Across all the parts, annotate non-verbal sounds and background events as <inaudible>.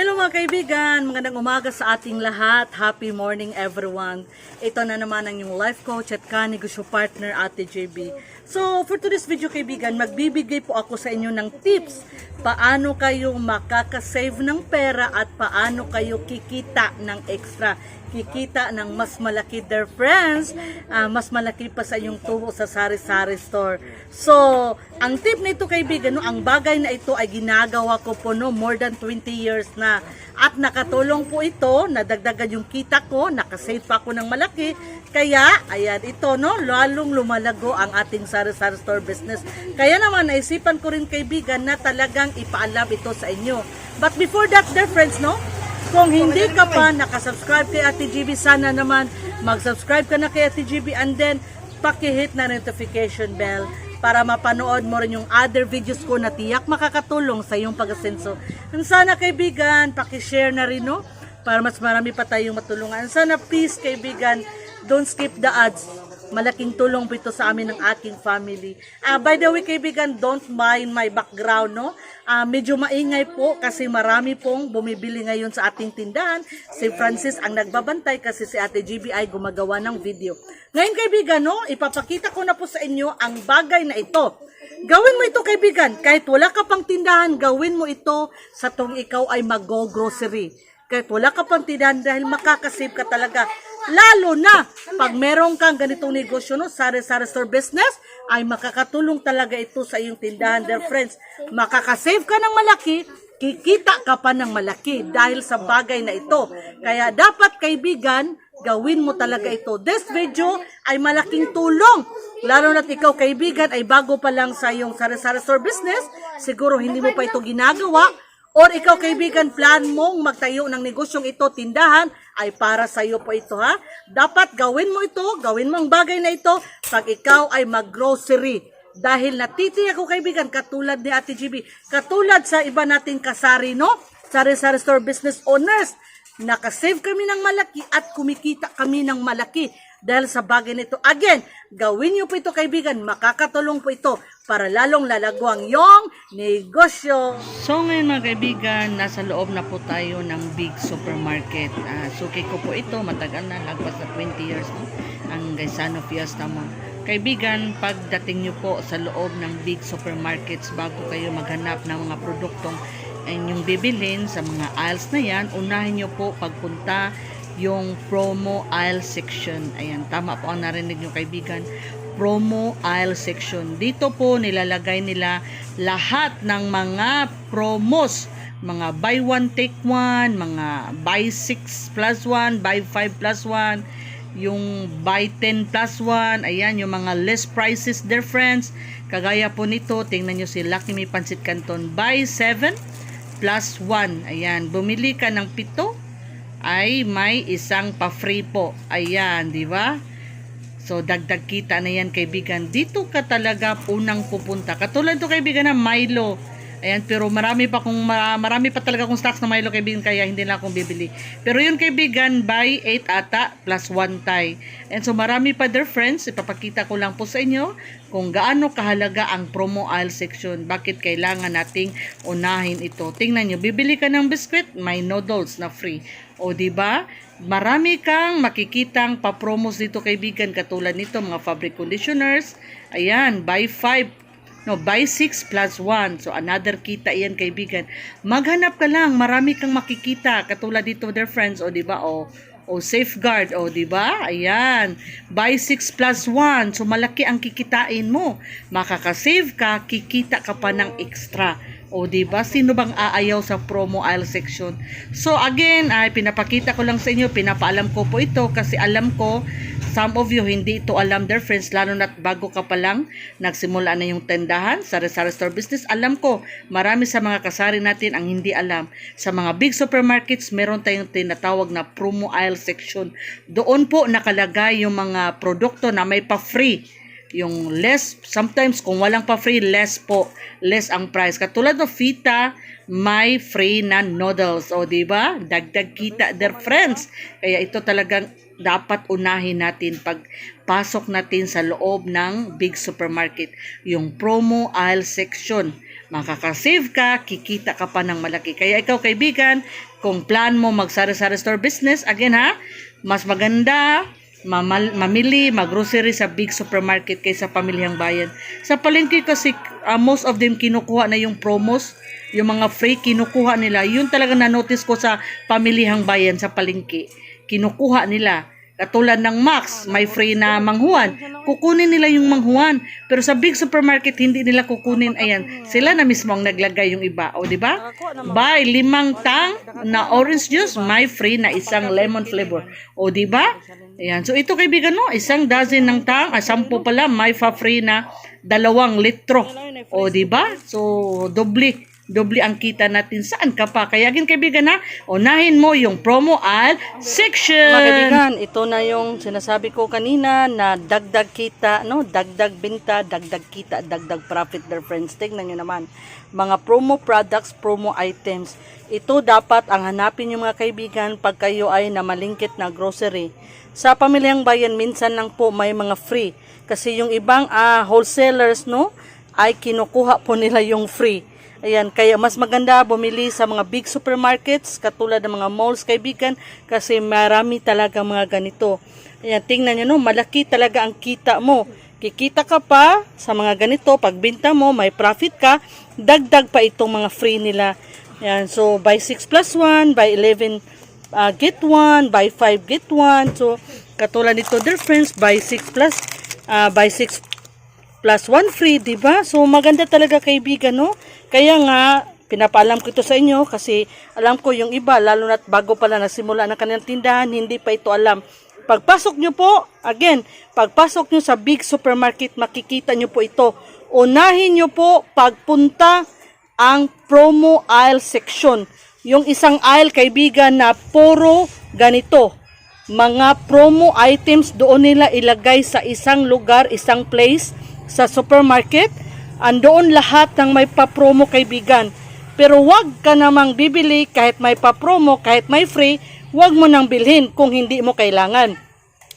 Hello mga kaibigan, magandang umaga sa ating lahat. Happy morning everyone. Ito na naman ang yung life coach at kanegosyo partner Ate JB. So for today's video kaibigan, magbibigay po ako sa inyo ng tips paano kayo makakasave ng pera at paano kayo kikita ng extra kikita ng mas malaki their friends, ah, mas malaki pa sa inyong tubo sa sari-sari store. So, ang tip nito kaibigan, no, ang bagay na ito ay ginagawa ko po no, more than 20 years na. At nakatulong po ito, nadagdagan yung kita ko, nakasave pa ako ng malaki. Kaya, ayan, ito no, lalong lumalago ang ating sari-sari store business. Kaya naman, naisipan ko rin kaibigan na talagang ipaalam ito sa inyo. But before that, dear friends, no, kung hindi ka pa nakasubscribe kay Ate GB, sana naman mag-subscribe ka na kay Ate GB and then pakihit na notification bell para mapanood mo rin yung other videos ko na tiyak makakatulong sa iyong pag-asenso. And sana kaibigan, pakishare na rin no? Para mas marami pa tayong matulungan. Sana please kaibigan, don't skip the ads. Malaking tulong po ito sa amin ng aking family. Ah, by the way, kaibigan, don't mind my background, no? Ah, medyo maingay po kasi marami pong bumibili ngayon sa ating tindahan. Si Francis ang nagbabantay kasi si Ate GB ay gumagawa ng video. Ngayon, kaibigan, no? Ipapakita ko na po sa inyo ang bagay na ito. Gawin mo ito, kaibigan. Kahit wala ka pang tindahan, gawin mo ito sa tuwing ikaw ay mag-grocery. Kahit wala ka pang tindahan dahil makakasave ka talaga. Lalo na pag meron kang ganitong negosyo, no, sari-sari store business, ay makakatulong talaga ito sa iyong tindahan, dear friends. Makakasave ka ng malaki, kikita ka pa ng malaki dahil sa bagay na ito. Kaya dapat kaibigan, gawin mo talaga ito. This video ay malaking tulong. Lalo na't ikaw kaibigan ay bago pa lang sa iyong sari-sari store business, siguro hindi mo pa ito ginagawa, Or ikaw kaibigan, plan mong magtayo ng negosyong ito, tindahan, ay para sa iyo po ito ha. Dapat gawin mo ito, gawin mo ang bagay na ito pag ikaw ay mag-grocery. Dahil natitiyak ko kaibigan, katulad ni Ate GB, katulad sa iba nating kasari, no? Sari-sari store business owners, nakasave kami ng malaki at kumikita kami ng malaki dahil sa bagay nito. Again, gawin niyo po ito kaibigan, makakatulong po ito para lalong lalago ang iyong negosyo. So ngayon mga kaibigan, nasa loob na po tayo ng big supermarket. Uh, suki ko po ito, matagal na, lagpas na 20 years no? ang Gaisano Fiesta mo. Kaibigan, pagdating nyo po sa loob ng big supermarkets bago kayo maghanap ng mga produktong inyong bibilin sa mga aisles na yan, unahin nyo po pagpunta yung promo aisle section. Ayan, tama po ang narinig nyo kaibigan. Promo aisle section. Dito po nilalagay nila lahat ng mga promos. Mga buy one take one, mga buy 6 plus 1, buy 5 plus 1, yung buy 10 plus 1, ayan, yung mga less prices their friends. Kagaya po nito, tingnan nyo si Lucky May Pansit Canton, buy 7 plus 1. Ayan, bumili ka ng pito, ay may isang pa-free po. Ayan, di ba? So, dagdag kita na yan, kaibigan. Dito ka talaga unang pupunta. Katulad to kaibigan, na Milo. Ayan, pero marami pa kung marami pa talaga kung stocks na Milo kaibigan kaya hindi na akong bibili. Pero yun kaibigan, buy 8 ata plus 1 tie. And so marami pa dear friends, ipapakita ko lang po sa inyo kung gaano kahalaga ang promo aisle section. Bakit kailangan nating unahin ito. Tingnan nyo, bibili ka ng biscuit, may noodles na free. O di ba? Marami kang makikitang pa-promos dito kaibigan katulad nito mga fabric conditioners. Ayan, buy 5 No, buy 6 plus 1. So, another kita yan, kaibigan. Maghanap ka lang. Marami kang makikita. Katulad dito, their friends. O, di ba? O, o safeguard. O, di ba? Ayan. Buy 6 plus 1. So, malaki ang kikitain mo. Makakasave ka, kikita ka pa ng extra. O, di ba? Sino bang aayaw sa promo aisle section? So, again, ay pinapakita ko lang sa inyo, pinapaalam ko po ito kasi alam ko, some of you hindi ito alam their friends, lalo na bago ka pa lang, nagsimula na yung tendahan, sari-sari store business. Alam ko, marami sa mga kasari natin ang hindi alam. Sa mga big supermarkets, meron tayong tinatawag na promo aisle section. Doon po nakalagay yung mga produkto na may pa-free yung less, sometimes kung walang pa free, less po, less ang price. Katulad ng fita, may free na noodles. O, di ba? Dagdag kita, their friends. Kaya ito talagang dapat unahin natin pag pasok natin sa loob ng big supermarket. Yung promo aisle section. Makakasave ka, kikita ka pa ng malaki. Kaya ikaw kaibigan, kung plan mo magsari-sari store business, again ha, mas maganda mamal- mamili, maggrocery sa big supermarket kaysa pamilyang bayan. Sa palengke kasi ah, most of them kinukuha na yung promos, yung mga free kinukuha nila. Yun talaga na-notice ko sa pamilihang bayan sa palengke. Kinukuha nila. Katulad ng Max, may free na manghuan. Kukunin nila yung manghuan. Pero sa big supermarket, hindi nila kukunin. Ayan, sila na mismo ang naglagay yung iba. O, di ba? Buy limang tang na orange juice, may free na isang lemon flavor. O, di ba? Ayan. So, ito kaibigan, no? Isang dozen ng tang, ah, sampu pala, may fa-free na dalawang litro. O, di ba? So, doble doble ang kita natin saan ka pa. Kaya gin kaibigan ha, unahin mo yung promo al section. Mga kaibigan, ito na yung sinasabi ko kanina na dagdag kita, no? Dagdag binta, dagdag kita, dagdag profit their friends. Tingnan nyo naman. Mga promo products, promo items. Ito dapat ang hanapin yung mga kaibigan pag kayo ay namalingkit na grocery. Sa pamilyang bayan, minsan lang po may mga free. Kasi yung ibang ah, wholesalers, no? ay kinukuha po nila yung free. Ayan, kaya mas maganda bumili sa mga big supermarkets katulad ng mga malls kaibigan kasi marami talaga mga ganito. Ayan, tingnan nyo no, malaki talaga ang kita mo. Kikita ka pa sa mga ganito, pagbinta mo, may profit ka, dagdag pa itong mga free nila. Ayan, so buy 6 plus 1, buy 11 uh, get 1, buy 5 get 1. So, katulad nito, dear friends, buy 6 plus, uh, buy 6 plus 1 free, di ba? So, maganda talaga kaibigan, no? Kaya nga, pinapaalam ko ito sa inyo kasi alam ko yung iba, lalo na bago pala nasimula ng kanilang tindahan, hindi pa ito alam. Pagpasok nyo po, again, pagpasok nyo sa big supermarket, makikita nyo po ito. Unahin nyo po pagpunta ang promo aisle section. Yung isang aisle, kaibigan, na puro ganito. Mga promo items doon nila ilagay sa isang lugar, isang place, sa supermarket. Andoon lahat ng may pa-promo, kaibigan. Pero wag ka namang bibili kahit may pa-promo, kahit may free, wag mo nang bilhin kung hindi mo kailangan.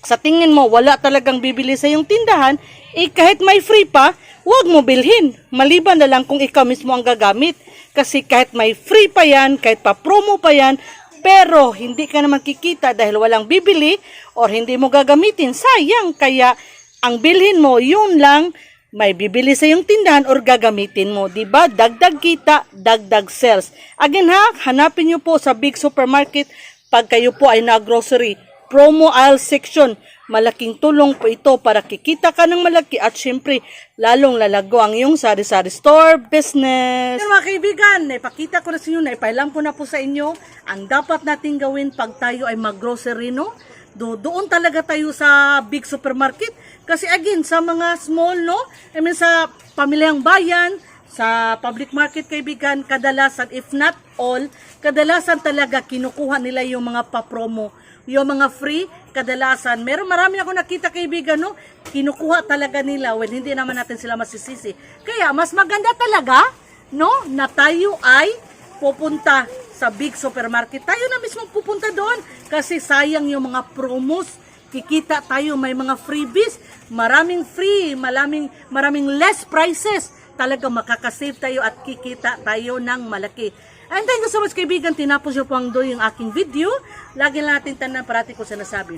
Sa tingin mo, wala talagang bibili sa iyong tindahan, eh kahit may free pa, wag mo bilhin. Maliban na lang kung ikaw mismo ang gagamit. Kasi kahit may free pa yan, kahit pa promo pa yan, pero hindi ka naman kikita dahil walang bibili or hindi mo gagamitin, sayang. Kaya ang bilhin mo, yun lang, may bibili sa iyong tindahan or gagamitin mo, 'di ba? Dagdag kita, dagdag sales. Again ha, hanapin niyo po sa big supermarket pag kayo po ay na-grocery. Promo aisle section. Malaking tulong po ito para kikita ka ng malaki at syempre lalong lalago ang iyong sari-sari store business. Pero mga kaibigan, ipakita ko na sa inyo, naipailam ko na po sa inyo ang dapat nating gawin pag tayo ay mag-grocery, no? Do, doon talaga tayo sa big supermarket. Kasi again, sa mga small, no? I mean, sa pamilyang bayan, sa public market kaibigan, kadalasan, if not all, kadalasan talaga kinukuha nila yung mga pa-promo. Yung mga free, kadalasan. Meron marami ako nakita kaibigan, no? Kinukuha talaga nila. Well, hindi naman natin sila masisisi. Kaya, mas maganda talaga, no? Na tayo ay pupunta sa big supermarket. Tayo na mismo pupunta doon kasi sayang yung mga promos. Kikita tayo, may mga freebies, maraming free, maraming, maraming less prices. Talaga makakasave tayo at kikita tayo ng malaki. And thank you so much kaibigan, tinapos yung pang do yung aking video. Lagi natin tanan parati ko sinasabi.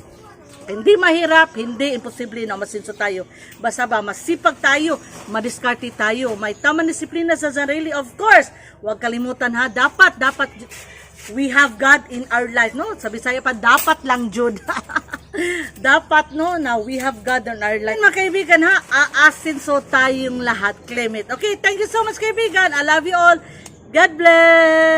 Hindi mahirap, hindi imposible na masinso tayo. Basta ba, masipag tayo, madiskarte tayo, may tamang disiplina sa sarili, of course. Huwag kalimutan ha, dapat, dapat, we have God in our life, no? Sabi saya pa, dapat lang, Jude. <laughs> dapat, no, na we have God in our life. Mga kaibigan ha, aasin so tayong lahat, claim it. Okay, thank you so much kaibigan. I love you all. God bless.